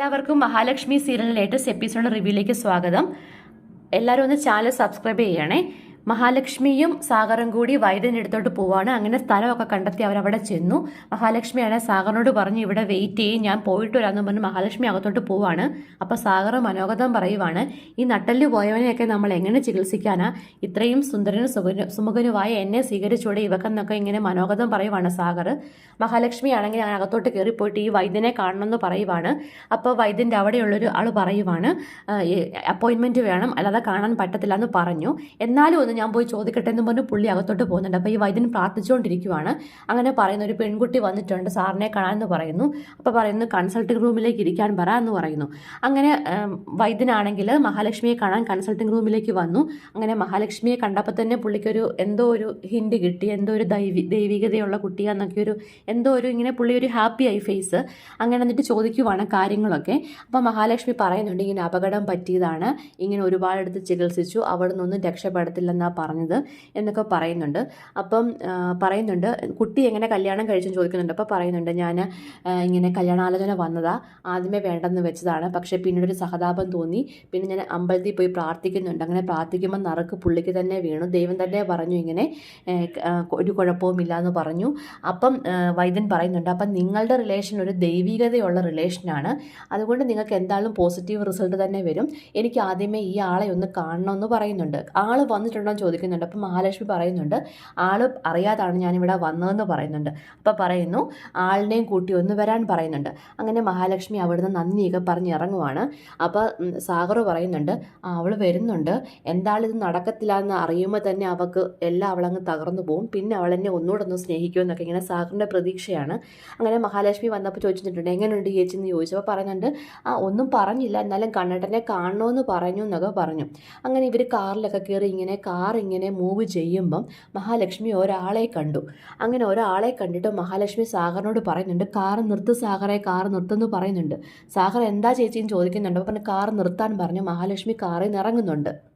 എല്ലാവർക്കും മഹാലക്ഷ്മി സീരിയലിന്റെ latest episode റിവ്യൂയിലേക്ക് സ്വാഗതം. എല്ലാവരും ഒന്ന് ചാനൽ സബ്സ്ക്രൈബ് ചെയ്യണേ. മഹാലക്ഷ്മിയും സാഗറും കൂടി വൈദ്യന്റെ അടുത്തോട്ട് പോവാണ്. അങ്ങനെ സ്ഥലമൊക്കെ കണ്ടെത്തി അവരവിടെ ചെന്നു. മഹാലക്ഷ്മിയാണ് സാഗറിനോട് പറഞ്ഞു ഇവിടെ വെയിറ്റ് ചെയ്യും ഞാൻ പോയിട്ട് വരാമെന്ന് പറഞ്ഞ് മഹാലക്ഷ്മി അകത്തോട്ട് പോവാണ്. അപ്പോൾ സാഗർ മനോഗതം പറയുവാണ് ഈ നട്ടൽ പോയവനെയൊക്കെ നമ്മൾ എങ്ങനെ ചികിത്സിക്കാനാ? ഇത്രയും സുന്ദരനും സുഖനു സുമുഖനുമായ എന്നെ സ്വീകരിച്ചൂടെ ഇവക്കെന്നൊക്കെ ഇങ്ങനെ മനോഗതം പറയുവാണ് സാഗർ. മഹാലക്ഷ്മി ആണെങ്കിൽ ഞാൻ അകത്തോട്ട് കയറിപ്പോയിട്ട് ഈ വൈദ്യനെ കാണണമെന്ന് പറയുവാണ്. അപ്പോൾ വൈദ്യന്റെ അവിടെയുള്ളൊരു ആൾ പറയുവാണ് അപ്പോയിൻമെന്റ് വേണം അല്ലാതെ കാണാൻ പറ്റത്തില്ല എന്ന് പറഞ്ഞു. എന്നാലും ഒന്ന് ഞാൻ പോയി ചോദിക്കട്ടെ എന്ന് പറഞ്ഞ് പുള്ളി അകത്തോട്ട് പോകുന്നുണ്ട്. അപ്പോൾ ഈ വൈദ്യൻ പ്രാർത്ഥിച്ചുകൊണ്ടിരിക്കുവാണ്. അങ്ങനെ പറയുന്ന ഒരു പെൺകുട്ടി വന്നിട്ടുണ്ട് സാറിനെ കാണാമെന്ന് പറയുന്നു. അപ്പോൾ പറയുന്നു കൺസൾട്ടിംഗ് റൂമിലേക്ക് ഇരിക്കാൻ പറ എന്ന് പറയുന്നു. അങ്ങനെ വൈദ്യനാണെങ്കിൽ മഹാലക്ഷ്മിയെ കാണാൻ കൺസൾട്ടിംഗ് റൂമിലേക്ക് വന്നു. അങ്ങനെ മഹാലക്ഷ്മിയെ കണ്ടപ്പോൾ തന്നെ പുള്ളിക്കൊരു എന്തോ ഒരു ഹിൻഡ് കിട്ടി. എന്തോ ഒരു ദൈവി ദൈവികതയുള്ള കുട്ടിയാന്നൊക്കെ ഒരു എന്തോ ഒരു ഇങ്ങനെ പുള്ളി ഒരു ഹാപ്പി ആയി ഫേസ് അങ്ങനെ എന്നിട്ട് ചോദിക്കുവാണ് കാര്യങ്ങളൊക്കെ. അപ്പോൾ മഹാലക്ഷ്മി പറയുന്നുണ്ട് ഇങ്ങനെ അപകടം പറ്റിയതാണ്. ഇങ്ങനെ ഒരുപാടെടുത്ത് ചികിത്സിച്ചു. അവിടെ നിന്നൊന്നും രക്ഷപ്പെടത്തില്ലെന്നാണ് പറഞ്ഞത് എന്നൊക്കെ പറയുന്നുണ്ട്. അപ്പം പറയുന്നുണ്ട് കുട്ടി എങ്ങനെ കല്യാണം കഴിച്ചെന്ന് ചോദിക്കുന്നുണ്ട്. അപ്പോൾ പറയുന്നുണ്ട് ഞാൻ ഇങ്ങനെ കല്യാണാലോചന വന്നതാ. ആദ്യമേ വേണ്ടെന്ന് വെച്ചതാണ്. പക്ഷേ പിന്നീട് ഒരു സഹതാപം തോന്നി. പിന്നെ ഞാൻ അമ്പലത്തിൽ പോയി പ്രാർത്ഥിക്കുന്നുണ്ട്. അങ്ങനെ പ്രാർത്ഥിക്കുമ്പോൾ നറുക്ക് പുള്ളിക്ക് തന്നെ വീണു. ദൈവം തന്നെ പറഞ്ഞു ഇങ്ങനെ ഒരു കുഴപ്പവുമില്ല എന്ന് പറഞ്ഞു. അപ്പം വൈദ്യൻ പറയുന്നുണ്ട് അപ്പം നിങ്ങളുടെ റിലേഷൻ ഒരു ദൈവികതയുള്ള റിലേഷനാണ് അതുകൊണ്ട് നിങ്ങൾക്ക് എന്തായാലും പോസിറ്റീവ് റിസൾട്ട് തന്നെ വരും. എനിക്ക് ആദ്യമേ ഈ ആളെ ഒന്ന് കാണണമെന്ന് പറയുന്നുണ്ട്. ആൾ വന്നിട്ടുണ്ടോ എന്ന് ചോദിക്കുന്നുണ്ട്. അപ്പം മഹാലക്ഷ്മി പറയുന്നുണ്ട് ആൾ അറിയാതാണ് ഞാനിവിടെ വന്നതെന്ന് പറയുന്നുണ്ട്. അപ്പോൾ പറയുന്നു ആളിനെയും കൂട്ടി ഒന്ന് വരാൻ പറയുന്നുണ്ട്. അങ്ങനെ മഹാലക്ഷ്മി അവിടുന്ന് നന്ദിയൊക്കെ പറഞ്ഞ് ഇറങ്ങുവാണ്. അപ്പോൾ സാഗർ പറയുന്നുണ്ട് അവൾ വരുന്നുണ്ട്. എന്താളിത് ഇത് നടക്കത്തില്ല എന്ന് അറിയുമ്പോൾ തന്നെ അവൾക്ക് എല്ലാം അവളങ്ങ് തകർന്നു പോകും പിന്നെ അവൾ എന്നെ ഒന്നുകൂടെ ഒന്ന് സ്നേഹിക്കുമെന്നൊക്കെ ഇങ്ങനെ സാഗറിന്റെ പ്രതീക്ഷയാണ്. അങ്ങനെ മഹാലക്ഷ്മി വന്നപ്പോൾ ചോദിച്ചിട്ടുണ്ട് എങ്ങനെയുണ്ട് ചേച്ചി? എന്ന് ചോദിച്ചപ്പോൾ പറയുന്നുണ്ട് ആ ഒന്നും പറഞ്ഞില്ല. എന്നാലും കണ്ണട്ടനെ കാണണമെന്ന് പറഞ്ഞു എന്നൊക്കെ പറഞ്ഞു. അങ്ങനെ ഇവർ കാറിലൊക്കെ കയറി ഇങ്ങനെ കാർ ഇങ്ങനെ മൂവ് ചെയ്യുമ്പം മഹാലക്ഷ്മി ഒരാളെ കണ്ടു. അങ്ങനെ ഒരാളെ കണ്ടിട്ട് മഹാലക്ഷ്മി സാഗറിനോട് പറയുന്നുണ്ട് കാർ നിർത്ത് സാഗറെ കാർ നിർത്തുന്നു പറയുന്നുണ്ട്. സാഗർ എന്താ ചേച്ചിയും ചോദിക്കുന്നുണ്ട്. അപ്പം കാർ നിർത്താൻ പറഞ്ഞു മഹാലക്ഷ്മി കാറിൽ നിന്ന് ഇറങ്ങുന്നുണ്ട്.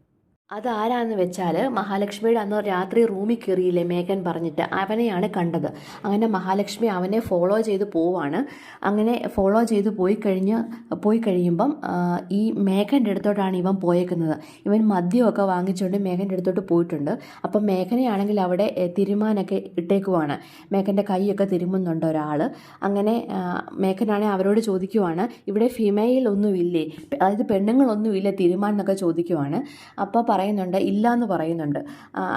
അതാരാന്ന് വെച്ചാൽ മഹാലക്ഷ്മിയുടെ അന്ന് രാത്രി റൂമിൽ കയറിയില്ലേ മേഘൻ പറഞ്ഞിട്ട്. അവനെയാണ് കണ്ടത്. അങ്ങനെ മഹാലക്ഷ്മി അവനെ ഫോളോ ചെയ്ത് പോവാണ്. അങ്ങനെ ഫോളോ ചെയ്ത് പോയി കഴിഞ്ഞ് പോയി കഴിയുമ്പം ഈ മേഘന്റെ അടുത്തോട്ടാണ് ഇവൻ പോയേക്കുന്നത്. ഇവൻ മദ്യമൊക്കെ വാങ്ങിച്ചുകൊണ്ട് മേഘന്റെ അടുത്തോട്ട് പോയിട്ടുണ്ട്. അപ്പം മേഘനയാണെങ്കിൽ അവിടെ തിരുമാനൊക്കെ ഇട്ടേക്കുവാണ്. മേഘന്റെ കൈയൊക്കെ തിരുമുന്നുണ്ട് ഒരാൾ അങ്ങനെ മേഘനാണെ മേഘനാണെങ്കിൽ അവരോട് ചോദിക്കുവാണ് ഇവിടെ ഫിമെയിൽ ഒന്നുമില്ലേ? അതായത് പെണ്ണുങ്ങളൊന്നുമില്ല? തിരുമാൻ എന്നൊക്കെ ചോദിക്കുവാണ് അപ്പോൾ പറയുന്നുണ്ട് ഇല്ല എന്ന് പറയുന്നുണ്ട്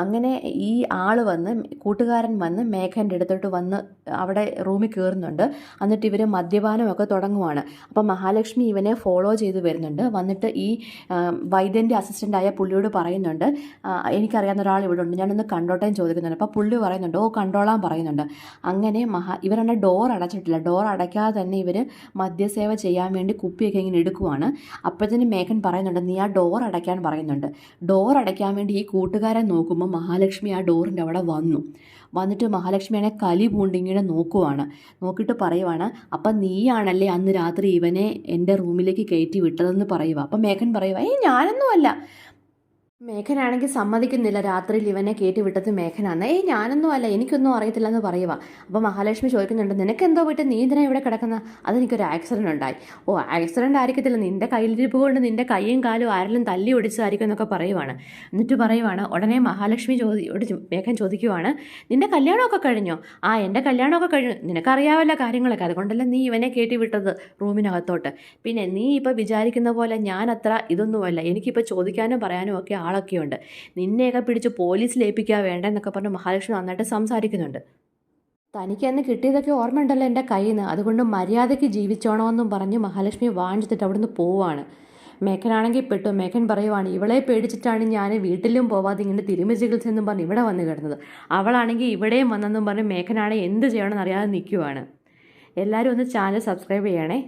അങ്ങനെ ഈ ആൾ വന്ന് കൂട്ടുകാരൻ വന്ന് മേഘന്റെ അടുത്തോട്ട് വന്ന് അവിടെ റൂമിൽ കയറുന്നുണ്ട് എന്നിട്ട് ഇവർ മദ്യപാനമൊക്കെ തുടങ്ങുവാണ്. അപ്പം മഹാലക്ഷ്മി ഇവനെ ഫോളോ ചെയ്ത് വരുന്നുണ്ട്. വന്നിട്ട് ഈ വൈദ്യന്റെ അസിസ്റ്റന്റായ പുള്ളിയോട് പറയുന്നുണ്ട് എനിക്കറിയാവുന്ന ഒരാൾ ഇവിടെ ഉണ്ട് ഞാനൊന്ന് കണ്ടോട്ടെ ചോദിക്കുന്നുണ്ട്. അപ്പോൾ പുള്ളി പറയുന്നുണ്ട് ഓ കണ്ടോളാൻ പറയുന്നുണ്ട്. അങ്ങനെ മഹാ ഇവരാണ് ഡോർ അടച്ചിട്ടില്ല. ഡോർ അടയ്ക്കാതെ തന്നെ ഇവർ മദ്യസേവ ചെയ്യാൻ വേണ്ടി കുപ്പിയൊക്കെ ഇങ്ങനെ എടുക്കുവാണ്. അപ്പോഴത്തേന് മേഘൻ പറയുന്നുണ്ട് നീ ആ ഡോർ അടയ്ക്കാൻ പറയുന്നുണ്ട്. ഡോർ അടയ്ക്കാൻ വേണ്ടി ഈ കൂട്ടുകാരൻ നോക്കുമ്പോൾ മഹാലക്ഷ്മി ആ ഡോറിന്റെ അവിടെ വന്നു. വന്നിട്ട് മഹാലക്ഷ്മിയാണെ കലി പൂണ്ടിങ്ങനെ നോക്കുവാണ്. നോക്കിയിട്ട് പറയുവാണ് അപ്പം നീയാണല്ലേ അന്ന് രാത്രി ഇവനെ എന്റെ റൂമിലേക്ക് കയറ്റി വിട്ടതെന്ന് പറയുക? അപ്പം മേഘൻ പറയുക ഏയ് ഞാനൊന്നും അല്ല മേഘനാണെങ്കിൽ സമ്മതിക്കുന്നില്ല. രാത്രിയിൽ ഇവനെ കയറ്റി വിട്ടത് മേഘനാണ് ഏയ് ഞാനൊന്നും അല്ല. എനിക്കൊന്നും അറിയത്തില്ല എന്ന് പറയുക അപ്പോൾ മഹാലക്ഷ്മി ചോദിക്കുന്നുണ്ട് നിനക്കെന്തോ വിട്ട് നീ ഇതിനെ ഇവിടെ കിടക്കുന്ന? അതെനിക്കൊരു ആക്സിഡന്റ് ഉണ്ടായി. ഓ ആക്സിഡന്റ് ആയിരിക്കത്തില്ല. നിന്റെ കയ്യിലിരിപ്പ് കൊണ്ട് നിന്റെ കൈയും കാലും ആരെങ്കിലും തല്ലി ഒടിച്ചതായിരിക്കും എന്നൊക്കെ പറയുവാണ്. എന്നിട്ട് പറയുവാണ് ഉടനെ മഹാലക്ഷ്മി ചോദി മേഘൻ ചോദിക്കുവാണ് നിന്റെ കല്യാണമൊക്കെ കഴിഞ്ഞോ? ആ എന്റെ കല്യാണമൊക്കെ കഴിഞ്ഞു. നിനക്കറിയാവല്ല കാര്യങ്ങളൊക്കെ. അതുകൊണ്ടല്ല നീ ഇവനെ കയറ്റി വിട്ടത് റൂമിനകത്തോട്ട്. പിന്നെ നീ ഇപ്പോൾ വിചാരിക്കുന്ന പോലെ ഞാൻ അത്ര ഇതൊന്നുമല്ല. എനിക്കിപ്പോൾ ചോദിക്കാനും പറയാനും ഒക്കെ ആളൊക്കെ ഉണ്ട് നിന്നെയൊക്കെ പിടിച്ച് പോലീസിൽ ഏൽപ്പിക്കുക വേണ്ട എന്നൊക്കെ പറഞ്ഞ് മഹാലക്ഷ്മി നന്നായിട്ട് സംസാരിക്കുന്നുണ്ട്. തനിക്ക് അന്ന് കിട്ടിയതൊക്കെ ഓർമ്മയുണ്ടല്ലോ എന്റെ കയ്യിൽ നിന്ന് അതുകൊണ്ട് മര്യാദയ്ക്ക് ജീവിച്ചോണമെന്നും പറഞ്ഞ് മഹാലക്ഷ്മി വാങ്ങിച്ചിട്ട് അവിടുന്ന് പോവാണ്. മേക്കനാണെങ്കിൽ പെട്ടു. മേക്കൻ പറയുവാണ് ഇവളെ പേടിച്ചിട്ടാണ് ഞാൻ വീട്ടിലും പോവാതെ ഇങ്ങനെ തിരുമ ചികിത്സ എന്നും പറഞ്ഞ് ഇവിടെ വന്ന് കിടന്നത്. അവളാണെങ്കിൽ ഇവിടെയും വന്നെന്നും പറഞ്ഞ് മേക്കനാണെങ്കിൽ എന്ത് ചെയ്യണമെന്ന് അറിയാതെ നിൽക്കുവാണ്. എല്ലാവരും ഒന്ന് ചാനൽ സബ്സ്ക്രൈബ് ചെയ്യണേ.